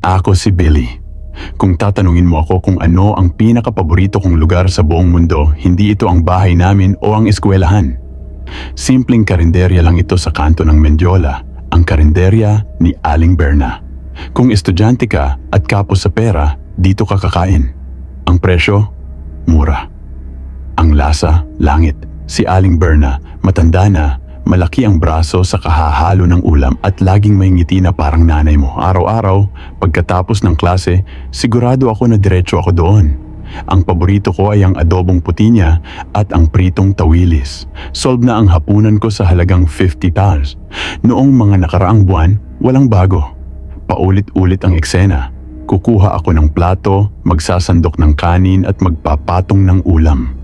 Ako si Billy. Kung tatanungin mo ako kung ano ang pinakapaborito kong lugar sa buong mundo, hindi ito ang bahay namin o ang eskwelahan. Simpleng karinderya lang ito sa kanto ng Mendiola, ang karinderya ni Aling Berna. Kung estudyante ka at kapos sa pera, dito ka kakain. Ang presyo, mura. Ang lasa, langit. Si Aling Berna, matanda na, malaki ang braso sa kahahalo ng ulam at laging may ngiti na parang nanay mo. Araw-araw, pagkatapos ng klase, sigurado ako na diretso ako doon. Ang paborito ko ay ang adobong puti niya at ang pritong tawilis. Solve na ang hapunan ko sa halagang 50 tals. Noong mga nakaraang buwan, walang bago. Paulit-ulit ang eksena. Kukuha ako ng plato, magsasandok ng kanin at magpapatong ng ulam.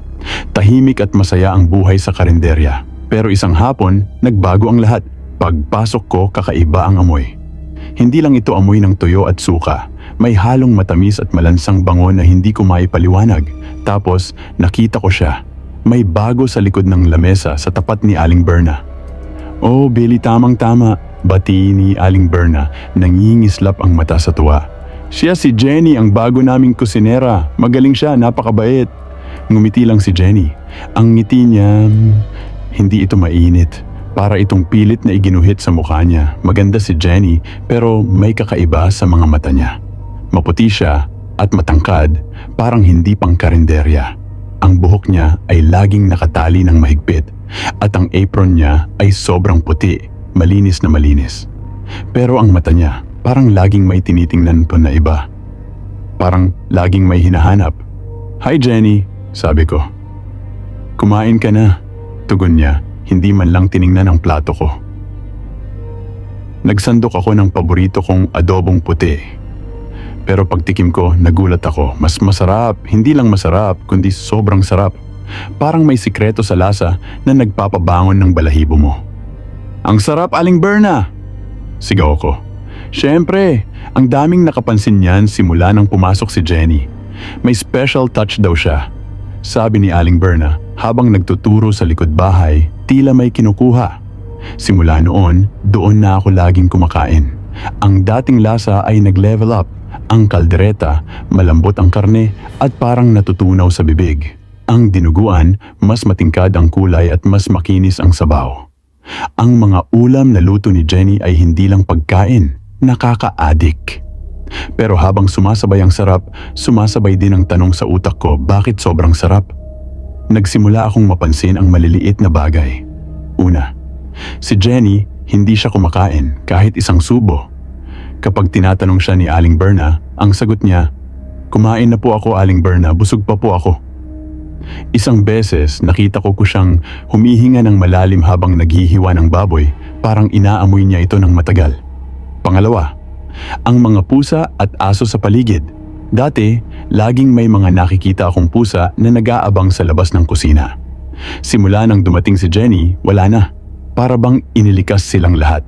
Tahimik at masaya ang buhay sa karinderya. Pero isang hapon, nagbago ang lahat. Pagpasok ko, kakaiba ang amoy. Hindi lang ito amoy ng tuyo at suka. May halong matamis at malansang bango na hindi ko maipaliwanag. Tapos, nakita ko siya. May bago sa likod ng lamesa sa tapat ni Aling Berna. Oh, Billy, tamang-tama. Bati ni Aling Berna, nangingislap ang mata sa tuwa. Siya si Jenny, ang bago naming kusinera. Magaling siya, napakabait. Ngumiti lang si Jenny. Ang ngiti niya, hmm, hindi ito mainit. Para itong pilit na iginuhit sa mukha niya. Maganda si Jenny, pero may kakaiba sa mga mata niya. Maputi siya at matangkad, parang hindi pang karinderya. Ang buhok niya ay laging nakatali ng mahigpit at ang apron niya ay sobrang puti, malinis na malinis. Pero ang mata niya, parang laging may tinitingnan pa na iba. Parang laging may hinahanap. Hi Jenny, sabi ko. Kumain ka na, tugon niya, hindi man lang tiningnan ang plato ko. Nagsandok ako ng paborito kong adobong puti. Pero pagtikim ko, nagulat ako. Mas masarap, hindi lang masarap, kundi sobrang sarap. Parang may sikreto sa lasa na nagpapabangon ng balahibo mo. Ang sarap, Aling Berna! Sigaw ko. Siyempre, ang daming nakapansin niyan simula nang pumasok si Jenny. May special touch daw siya. Sabi ni Aling Berna habang nagtuturo sa likod bahay, tila may kinukuha. Simula noon, doon na ako laging kumakain. Ang dating lasa ay nag-level up. Ang kaldereta, malambot ang karne at parang natutunaw sa bibig. Ang dinuguan, mas matingkad ang kulay at mas makinis ang sabaw. Ang mga ulam na luto ni Jenny ay hindi lang pagkain, nakaka-addict. Pero habang sumasabay ang sarap, sumasabay din ang tanong sa utak ko bakit sobrang sarap. Nagsimula akong mapansin ang maliliit na bagay. Una, si Jenny hindi siya kumakain kahit isang subo. Kapag tinatanong siya ni Aling Berna, ang sagot niya, Kumain na po ako Aling Berna, busog pa po ako. Isang beses nakita ko ko siyang humihinga ng malalim habang naghihiwa ng baboy, parang inaamoy niya ito ng matagal. Pangalawa, ang mga pusa at aso sa paligid. Dati, laging may mga nakikita akong pusa na nag-aabang sa labas ng kusina. Simula nang dumating si Jenny, wala na. Para bang inilikas silang lahat.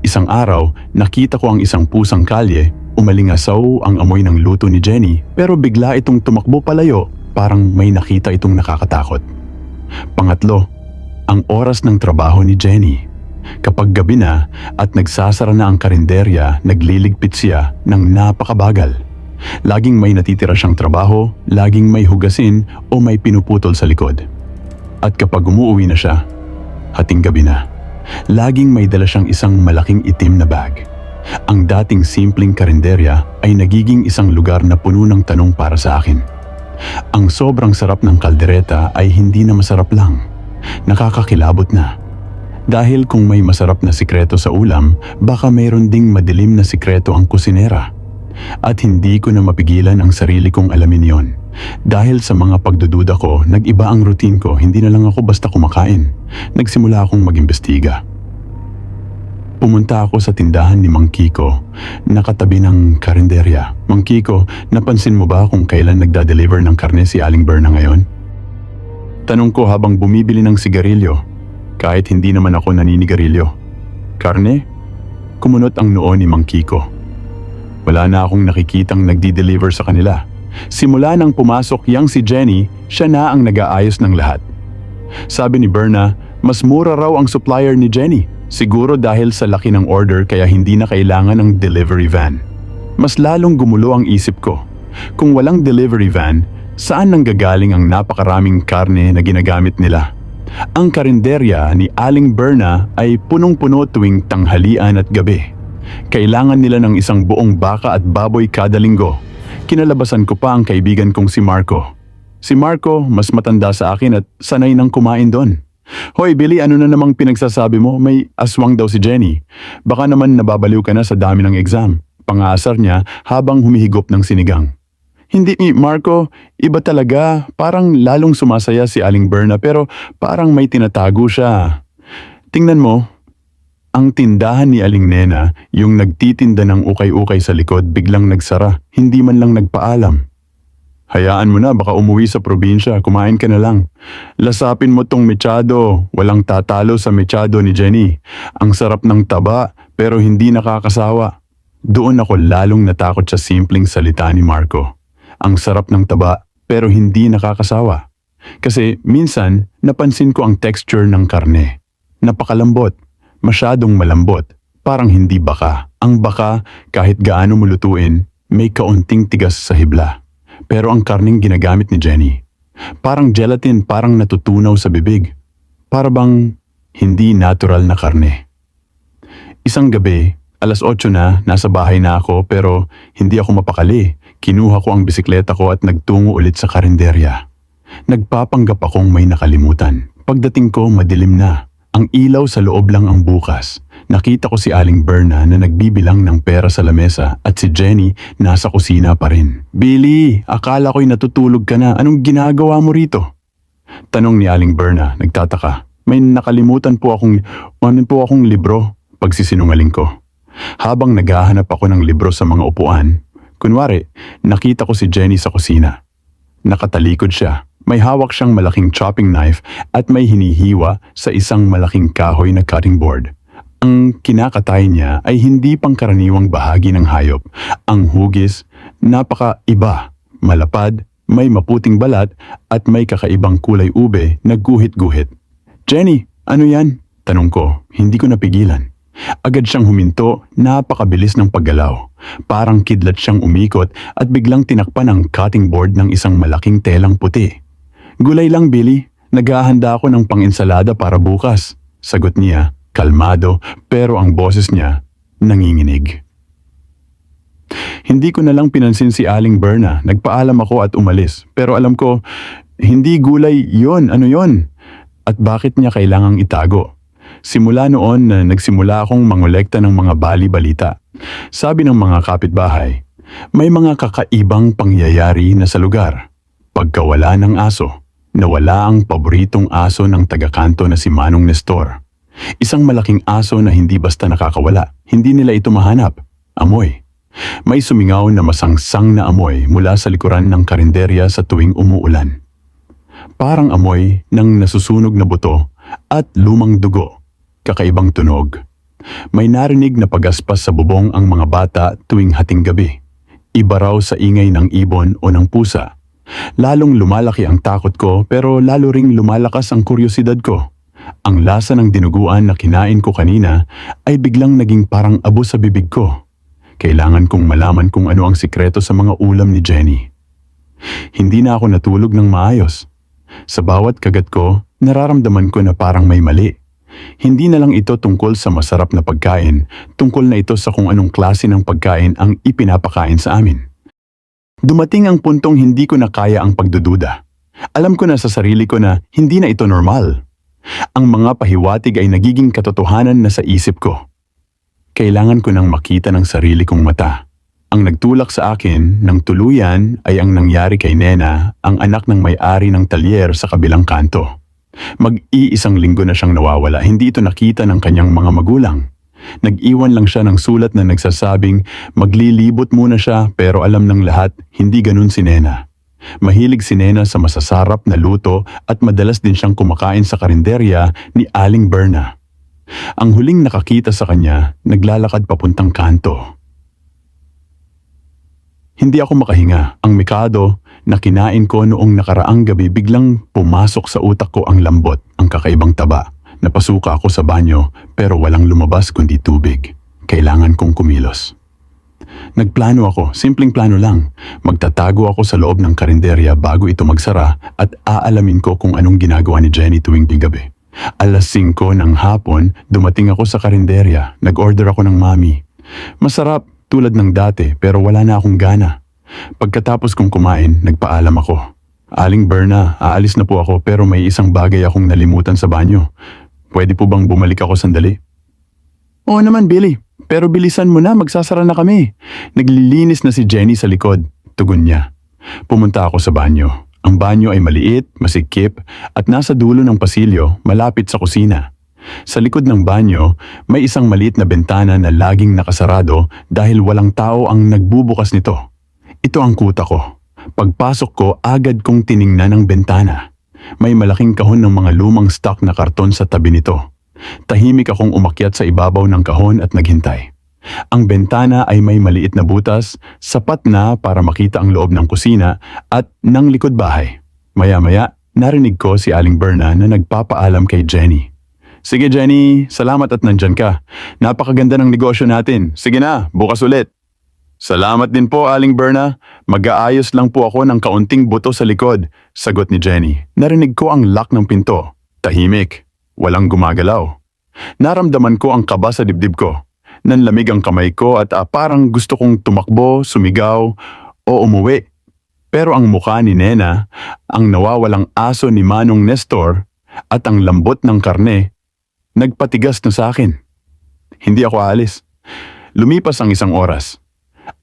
Isang araw, nakita ko ang isang pusang kalye, umalingasaw ang amoy ng luto ni Jenny pero bigla itong tumakbo palayo parang may nakita itong nakakatakot. Pangatlo, ang oras ng trabaho ni Jenny. Kapag gabi na at nagsasara na ang karinderya, nagliligpit siya ng napakabagal. Laging may natitira siyang trabaho, laging may hugasin o may pinuputol sa likod. At kapag umuwi na siya, hating gabi na, laging may dala siyang isang malaking itim na bag. Ang dating simpleng karinderya ay nagiging isang lugar na puno ng tanong para sa akin. Ang sobrang sarap ng kaldereta ay hindi na masarap lang. Nakakakilabot na. Dahil kung may masarap na sikreto sa ulam, baka mayroon ding madilim na sikreto ang kusinera. At hindi ko na mapigilan ang sarili kong alamin yon. Dahil sa mga pagdududa ko, nag-iba ang routine ko, hindi na lang ako basta kumakain. Nagsimula akong mag-imbestiga. Pumunta ako sa tindahan ni Mang Kiko, nakatabi ng karinderya. Mang Kiko, napansin mo ba kung kailan nagda-deliver ng karne si Aling Berna ngayon? Tanong ko habang bumibili ng sigarilyo, kahit hindi naman ako naninigarilyo. Karne? Kumunot ang noo ni Mang Kiko. Wala na akong nakikitang nagdi-deliver sa kanila. Simula nang pumasok yang si Jenny, siya na ang nag-aayos ng lahat. Sabi ni Berna, mas mura raw ang supplier ni Jenny. Siguro dahil sa laki ng order kaya hindi na kailangan ng delivery van. mas lalong gumulo ang isip ko. Kung walang delivery van, saan nanggagaling ang napakaraming karne na ginagamit nila? Ang karinderya ni Aling Berna ay punong-puno tuwing tanghalian at gabi. Kailangan nila ng isang buong baka at baboy kada linggo. Kinalabasan ko pa ang kaibigan kong si Marco. Si Marco mas matanda sa akin at sanay nang kumain doon. Hoy Billy, ano na namang pinagsasabi mo? May aswang daw si Jenny. Baka naman nababaliw ka na sa dami ng exam. Pangasar niya habang humihigop ng sinigang. Hindi, Marco, iba talaga. Parang lalong sumasaya si Aling Berna pero parang may tinatago siya. Tingnan mo, ang tindahan ni Aling Nena, yung nagtitinda ng ukay-ukay sa likod, biglang nagsara. Hindi man lang nagpaalam. Hayaan mo na, baka umuwi sa probinsya, kumain ka na lang. Lasapin mo tong mechado, walang tatalo sa mechado ni Jenny. Ang sarap ng taba, pero hindi nakakasawa. Doon ako lalong natakot sa simpleng salita ni Marco. Ang sarap ng taba, pero hindi nakakasawa. Kasi minsan, napansin ko ang texture ng karne. Napakalambot, masyadong malambot, parang hindi baka. Ang baka, kahit gaano mulutuin, may kaunting tigas sa hibla. Pero ang karning ginagamit ni Jenny, parang gelatin parang natutunaw sa bibig. Para bang hindi natural na karne. Isang gabi, alas 8 na, nasa bahay na ako pero hindi ako mapakali. Kinuha ko ang bisikleta ko at nagtungo ulit sa karinderya. Nagpapanggap akong may nakalimutan. Pagdating ko, madilim na. Ang ilaw sa loob lang ang bukas. Nakita ko si Aling Berna na nagbibilang ng pera sa lamesa at si Jenny nasa kusina pa rin. Billy, akala ko'y natutulog ka na. Anong ginagawa mo rito? Tanong ni Aling Berna, nagtataka. May nakalimutan po akong, ano po akong libro, pagsisinungaling ko. Habang naghahanap ako ng libro sa mga upuan, kunwari, nakita ko si Jenny sa kusina. Nakatalikod siya. May hawak siyang malaking chopping knife at may hinihiwa sa isang malaking kahoy na cutting board. Ang kinakatay niya ay hindi pangkaraniwang bahagi ng hayop. Ang hugis, napaka-iba, malapad, may maputing balat at may kakaibang kulay ube na guhit-guhit. Jenny, ano yan? Tanong ko, hindi ko napigilan. Agad siyang huminto, napakabilis ng paggalaw. Parang kidlat siyang umikot at biglang tinakpan ang cutting board ng isang malaking telang puti. Gulay lang, Billy. Naghahanda ako ng pang-insalada para bukas. Sagot niya, kalmado, pero ang boses niya, nanginginig. Hindi ko na lang pinansin si Aling Berna. Nagpaalam ako at umalis. Pero alam ko, hindi gulay yon ano yon At bakit niya kailangang itago? Simula noon na nagsimula akong mangolekta ng mga bali-balita. Sabi ng mga kapitbahay, may mga kakaibang pangyayari na sa lugar. Pagkawala ng aso, nawala ang paboritong aso ng tagakanto na si Manong Nestor. Isang malaking aso na hindi basta nakakawala, hindi nila ito mahanap. Amoy. May sumingaw na masangsang na amoy mula sa likuran ng karinderya sa tuwing umuulan. Parang amoy ng nasusunog na buto at lumang dugo. Kakaibang tunog. May narinig na pagaspas sa bubong ang mga bata tuwing hating gabi. Iba raw sa ingay ng ibon o ng pusa. Lalong lumalaki ang takot ko pero lalo ring lumalakas ang kuryosidad ko. Ang lasa ng dinuguan na kinain ko kanina ay biglang naging parang abo sa bibig ko. Kailangan kong malaman kung ano ang sikreto sa mga ulam ni Jenny. Hindi na ako natulog ng maayos. Sa bawat kagat ko, nararamdaman ko na parang may mali. Hindi na lang ito tungkol sa masarap na pagkain, tungkol na ito sa kung anong klase ng pagkain ang ipinapakain sa amin. Dumating ang puntong hindi ko na kaya ang pagdududa. Alam ko na sa sarili ko na hindi na ito normal. Ang mga pahiwatig ay nagiging katotohanan na sa isip ko. Kailangan ko nang makita ng sarili kong mata. Ang nagtulak sa akin ng tuluyan ay ang nangyari kay Nena, ang anak ng may-ari ng talyer sa kabilang kanto. Mag-iisang linggo na siyang nawawala, hindi ito nakita ng kanyang mga magulang. Nag-iwan lang siya ng sulat na nagsasabing maglilibot muna siya pero alam ng lahat hindi ganun si Nena. Mahilig si Nena sa masasarap na luto at madalas din siyang kumakain sa karinderya ni Aling Berna. Ang huling nakakita sa kanya, naglalakad papuntang kanto. Hindi ako makahinga. Ang mikado na kinain ko noong nakaraang gabi biglang pumasok sa utak ko ang lambot, ang kakaibang taba. Napasuka ako sa banyo pero walang lumabas kundi tubig. Kailangan kong kumilos. Nagplano ako, simpleng plano lang. Magtatago ako sa loob ng karinderya bago ito magsara at aalamin ko kung anong ginagawa ni Jenny tuwing gabi. Alas 5 ng hapon, dumating ako sa karinderya. Nag-order ako ng mami. Masarap, tulad ng dati, pero wala na akong gana. Pagkatapos kong kumain, nagpaalam ako. Aling Berna, aalis na po ako pero may isang bagay akong nalimutan sa banyo. Pwede po bang bumalik ako sandali? Oo naman, Billy. Pero bilisan mo na, magsasara na kami. Naglilinis na si Jenny sa likod. Tugon niya. Pumunta ako sa banyo. Ang banyo ay maliit, masikip, at nasa dulo ng pasilyo, malapit sa kusina. Sa likod ng banyo, may isang maliit na bentana na laging nakasarado dahil walang tao ang nagbubukas nito. Ito ang kuta ko. Pagpasok ko, agad kong tiningnan ang bentana. May malaking kahon ng mga lumang stock na karton sa tabi nito. Tahimik akong umakyat sa ibabaw ng kahon at naghintay. Ang bentana ay may maliit na butas, sapat na para makita ang loob ng kusina at ng likod bahay. Maya-maya, narinig ko si Aling Berna na nagpapaalam kay Jenny. Sige Jenny, salamat at nandyan ka. Napakaganda ng negosyo natin. Sige na, bukas ulit. Salamat din po, Aling Berna. Mag-aayos lang po ako ng kaunting buto sa likod, sagot ni Jenny. Narinig ko ang lock ng pinto. Tahimik. Walang gumagalaw. Naramdaman ko ang kaba sa dibdib ko. Nanlamig ang kamay ko at ah, parang gusto kong tumakbo, sumigaw, o umuwi. Pero ang mukha ni Nena, ang nawawalang aso ni Manong Nestor, at ang lambot ng karne, nagpatigas na sa akin. Hindi ako alis. Lumipas ang isang oras.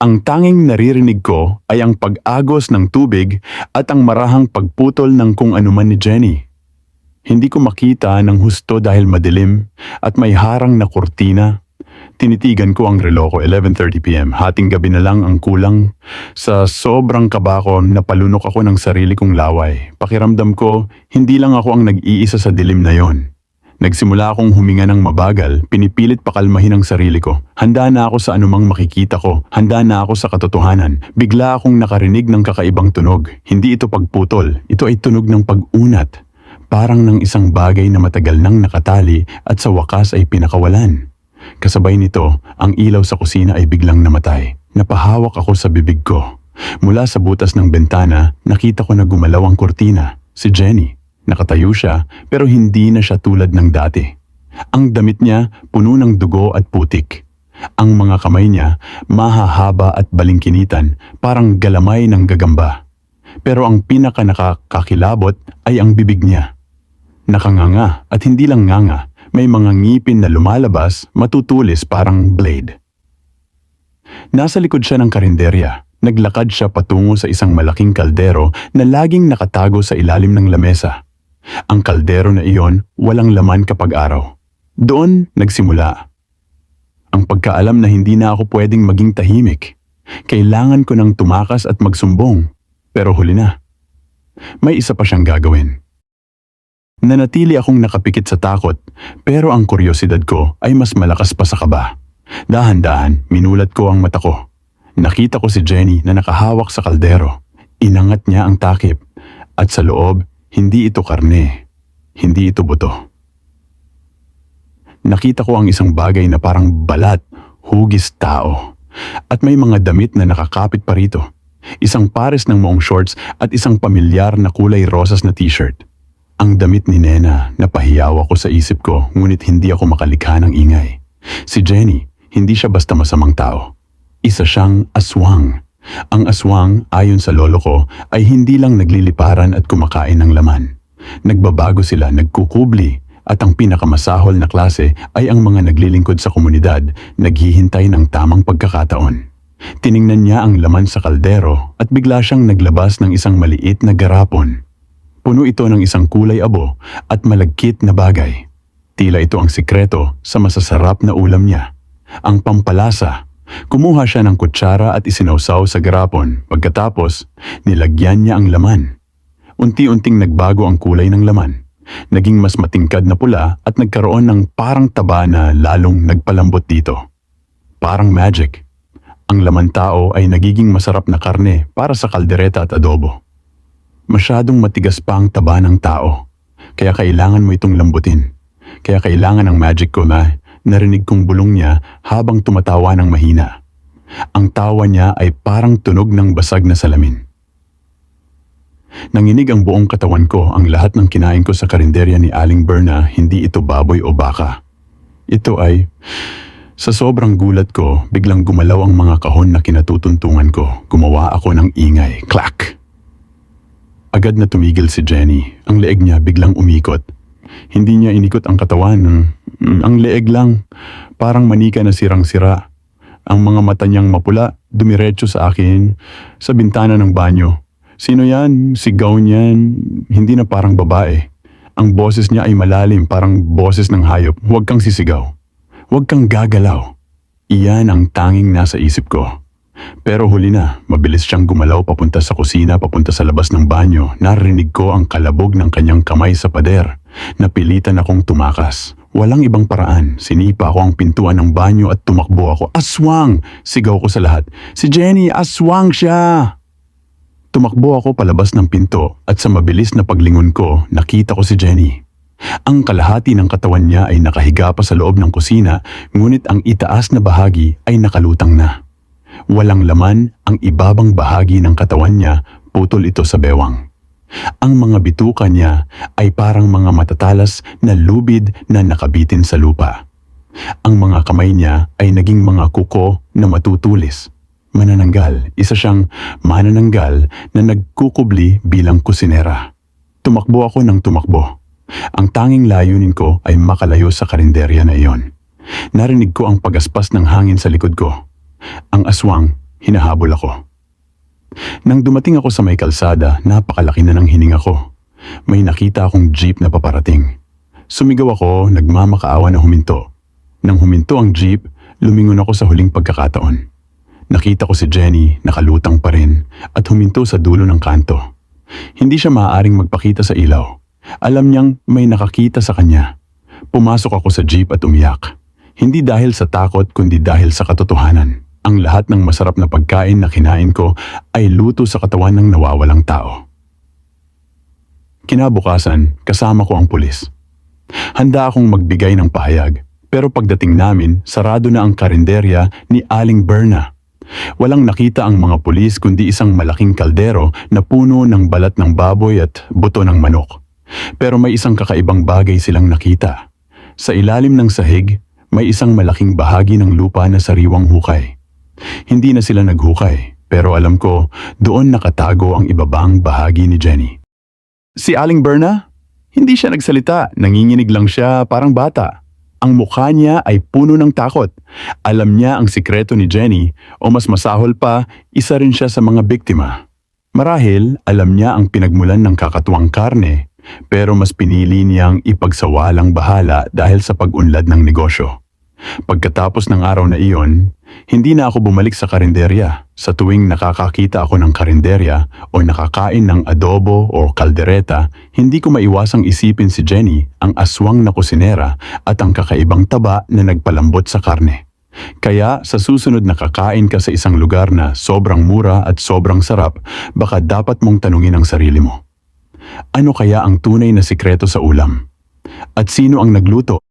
Ang tanging naririnig ko ay ang pag-agos ng tubig at ang marahang pagputol ng kung anuman ni Jenny. Hindi ko makita ng husto dahil madilim at may harang na kurtina. Tinitigan ko ang relo ko 11.30pm. Hating gabi na lang ang kulang. Sa sobrang kaba ko, napalunok ako ng sarili kong laway. Pakiramdam ko, hindi lang ako ang nag-iisa sa dilim na yon. Nagsimula akong huminga ng mabagal, pinipilit pakalmahin ang sarili ko. Handa na ako sa anumang makikita ko, handa na ako sa katotohanan. Bigla akong nakarinig ng kakaibang tunog. Hindi ito pagputol, ito ay tunog ng pag-unat. Parang ng isang bagay na matagal nang nakatali at sa wakas ay pinakawalan. Kasabay nito, ang ilaw sa kusina ay biglang namatay. Napahawak ako sa bibig ko. Mula sa butas ng bentana, nakita ko na gumalaw ang kurtina. Si Jenny. Nakatayo siya pero hindi na siya tulad ng dati. Ang damit niya puno ng dugo at putik. Ang mga kamay niya mahahaba at balingkinitan parang galamay ng gagamba. Pero ang pinaka nakakakilabot ay ang bibig niya. Nakanganga at hindi lang nganga, may mga ngipin na lumalabas matutulis parang blade. Nasa likod siya ng karinderya. Naglakad siya patungo sa isang malaking kaldero na laging nakatago sa ilalim ng lamesa. Ang kaldero na iyon walang laman kapag araw. Doon nagsimula. Ang pagkaalam na hindi na ako pwedeng maging tahimik. Kailangan ko ng tumakas at magsumbong. Pero huli na. May isa pa siyang gagawin. Nanatili akong nakapikit sa takot, pero ang kuryosidad ko ay mas malakas pa sa kaba. Dahan-dahan, minulat ko ang mata ko. Nakita ko si Jenny na nakahawak sa kaldero. Inangat niya ang takip. At sa loob, hindi ito karne. Hindi ito buto. Nakita ko ang isang bagay na parang balat, hugis tao. At may mga damit na nakakapit pa rito. Isang pares ng maong shorts at isang pamilyar na kulay rosas na t-shirt. Ang damit ni Nena, napahiyaw ako sa isip ko ngunit hindi ako makalikha ng ingay. Si Jenny, hindi siya basta masamang tao. Isa siyang aswang. Ang aswang, ayon sa lolo ko, ay hindi lang nagliliparan at kumakain ng laman. Nagbabago sila, nagkukubli, at ang pinakamasahol na klase ay ang mga naglilingkod sa komunidad, naghihintay ng tamang pagkakataon. Tiningnan niya ang laman sa kaldero at bigla siyang naglabas ng isang maliit na garapon. Puno ito ng isang kulay abo at malagkit na bagay. Tila ito ang sikreto sa masasarap na ulam niya. Ang pampalasa. Kumuha siya ng kutsara at isinawsaw sa garapon. Pagkatapos, nilagyan niya ang laman. Unti-unting nagbago ang kulay ng laman. Naging mas matingkad na pula at nagkaroon ng parang taba na lalong nagpalambot dito. Parang magic. Ang laman tao ay nagiging masarap na karne para sa kaldereta at adobo. Masyadong matigas pa ang taba ng tao, kaya kailangan mo itong lambutin. Kaya kailangan ng magic ko na narinig kong bulong niya habang tumatawa ng mahina. Ang tawa niya ay parang tunog ng basag na salamin. Nanginig ang buong katawan ko ang lahat ng kinain ko sa karinderya ni Aling Berna, hindi ito baboy o baka. Ito ay, sa sobrang gulat ko, biglang gumalaw ang mga kahon na kinatutuntungan ko. Gumawa ako ng ingay. Clack! Agad na tumigil si Jenny. Ang leeg niya biglang umikot. Hindi niya inikot ang katawan. Ang, ang leeg lang. Parang manika na sirang-sira. Ang mga mata niyang mapula, dumiretso sa akin sa bintana ng banyo. Sino yan? Sigaw niyan. Hindi na parang babae. Ang boses niya ay malalim, parang boses ng hayop. Huwag kang sisigaw. Huwag kang gagalaw. Iyan ang tanging nasa isip ko. Pero huli na, mabilis siyang gumalaw papunta sa kusina, papunta sa labas ng banyo. Narinig ko ang kalabog ng kanyang kamay sa pader. Napilitan akong tumakas. Walang ibang paraan. Sinipa ko ang pintuan ng banyo at tumakbo ako. Aswang! Sigaw ko sa lahat. Si Jenny, aswang siya! Tumakbo ako palabas ng pinto at sa mabilis na paglingon ko, nakita ko si Jenny. Ang kalahati ng katawan niya ay nakahiga pa sa loob ng kusina, ngunit ang itaas na bahagi ay nakalutang na. Walang laman ang ibabang bahagi ng katawan niya, putol ito sa bewang. Ang mga bituka niya ay parang mga matatalas na lubid na nakabitin sa lupa. Ang mga kamay niya ay naging mga kuko na matutulis. Manananggal, isa siyang manananggal na nagkukubli bilang kusinera. Tumakbo ako ng tumakbo. Ang tanging layunin ko ay makalayo sa karinderya na iyon. Narinig ko ang pagaspas ng hangin sa likod ko. Ang aswang, hinahabol ako. Nang dumating ako sa may kalsada, napakalaki na ng hininga ko. May nakita akong jeep na paparating. Sumigaw ako, nagmamakaawa na huminto. Nang huminto ang jeep, lumingon ako sa huling pagkakataon. Nakita ko si Jenny, nakalutang pa rin, at huminto sa dulo ng kanto. Hindi siya maaaring magpakita sa ilaw. Alam niyang may nakakita sa kanya. Pumasok ako sa jeep at umiyak. Hindi dahil sa takot kundi dahil sa katotohanan. Ang lahat ng masarap na pagkain na kinain ko ay luto sa katawan ng nawawalang tao. Kinabukasan, kasama ko ang pulis. Handa akong magbigay ng pahayag, pero pagdating namin, sarado na ang karinderya ni Aling Berna. Walang nakita ang mga pulis kundi isang malaking kaldero na puno ng balat ng baboy at buto ng manok. Pero may isang kakaibang bagay silang nakita. Sa ilalim ng sahig, may isang malaking bahagi ng lupa na sariwang hukay. Hindi na sila naghukay, pero alam ko doon nakatago ang ibabang bahagi ni Jenny. Si Aling Berna? Hindi siya nagsalita, nanginginig lang siya parang bata. Ang mukha niya ay puno ng takot. Alam niya ang sikreto ni Jenny o mas masahol pa, isa rin siya sa mga biktima. Marahil alam niya ang pinagmulan ng kakatuwang karne, pero mas pinili niyang ipagsawalang bahala dahil sa pag-unlad ng negosyo. Pagkatapos ng araw na iyon, hindi na ako bumalik sa karinderya. Sa tuwing nakakakita ako ng karinderya o nakakain ng adobo o kaldereta, hindi ko maiwasang isipin si Jenny, ang aswang na kusinera at ang kakaibang taba na nagpalambot sa karne. Kaya sa susunod na kakain ka sa isang lugar na sobrang mura at sobrang sarap, baka dapat mong tanungin ang sarili mo. Ano kaya ang tunay na sikreto sa ulam? At sino ang nagluto?